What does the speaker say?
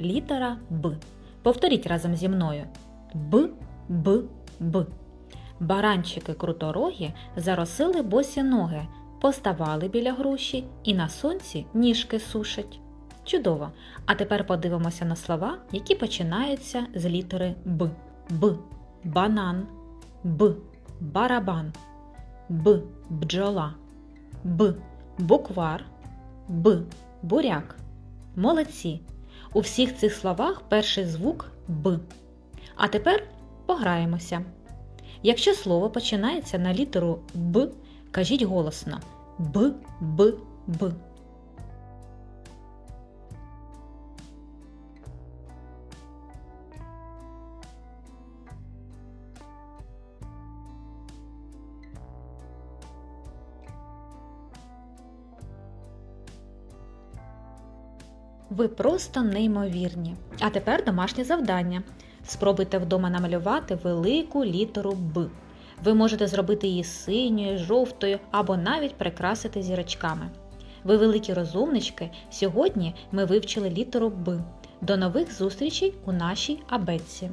літера Б. Повторіть разом зі мною. Б, Б, Б. Баранчики круторогі заросили босі ноги, поставали біля груші і на сонці ніжки сушать. Чудово! А тепер подивимося на слова, які починаються з літери Б. Б. Банан. Б. Барабан. Б. Бджола. Б. Буквар. Б. Буряк. Молодці. У всіх цих словах перший звук Б. А тепер пограємося. Якщо слово починається на літеру Б, кажіть голосно Б, Б, Б. Ви просто неймовірні. А тепер домашнє завдання. Спробуйте вдома намалювати велику літеру Б. Ви можете зробити її синьою, жовтою або навіть прикрасити зірочками. Ви великі розумнички. Сьогодні ми вивчили літеру Б. До нових зустрічей у нашій абетці.